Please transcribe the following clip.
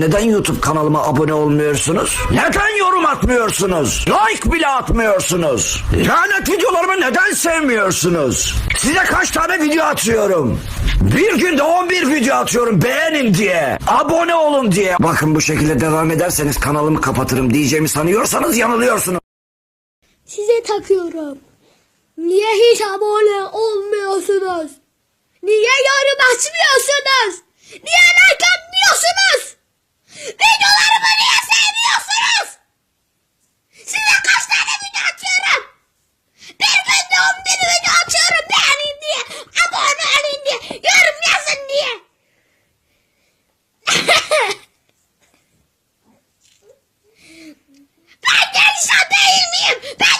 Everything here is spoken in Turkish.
Neden YouTube kanalıma abone olmuyorsunuz? Neden yorum atmıyorsunuz? Like bile atmıyorsunuz? Lanet videolarımı neden sevmiyorsunuz? Size kaç tane video atıyorum? Bir günde 11 video atıyorum beğenin diye. Abone olun diye. Bakın bu şekilde devam ederseniz kanalımı kapatırım diyeceğimi sanıyorsanız yanılıyorsunuz. Size takıyorum. Niye hiç abone olmuyorsunuz? Niye yorum açmıyorsunuz? Damn! Damn!